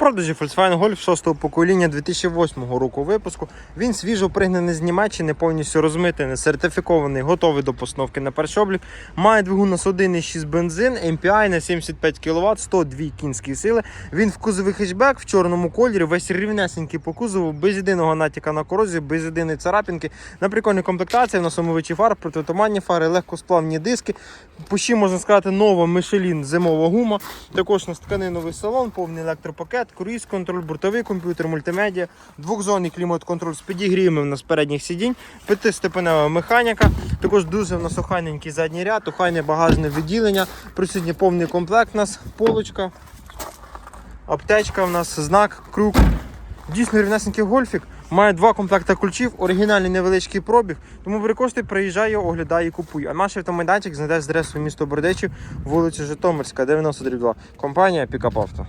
продажі Volkswagen Golf 6-го покоління 2008 року випуску. Він свіжо пригнаний з Німеччини, повністю розмитий, сертифікований, готовий до постановки на перший облік. Має двигун на 1,6 бензин, MPI на 75 кВт, 102 кінські сили. Він в кузовий хетчбек в чорному кольорі, весь рівнесенький по кузову, без єдиного натяка на корозію, без єдиної царапінки. На прикольній комплектації, на самовичі фар, протитуманні фари, легкосплавні диски. Пущі, можна сказати, нова Michelin зимова гума. Також у нас тканиновий салон, повний електропакет, круїз контроль, бортовий комп'ютер, мультимедіа, двохзонний клімат-контроль з підігрівами у нас передніх сидінь, п'ятистепенева механіка. Також дуже в нас охайненький задній ряд, охайне багажне відділення. Присутній повний комплект у нас, полочка, аптечка у нас, знак, крюк. Дійсно рівнесенький гольфік. Має два комплекти ключів, оригінальний невеличкий пробіг. Тому кошти приїжджає, оглядає і купує. А наш автомайданчик знайде з адресою місто Бердичів, вулиця Житомирська, 92. Компанія Пікап Авто.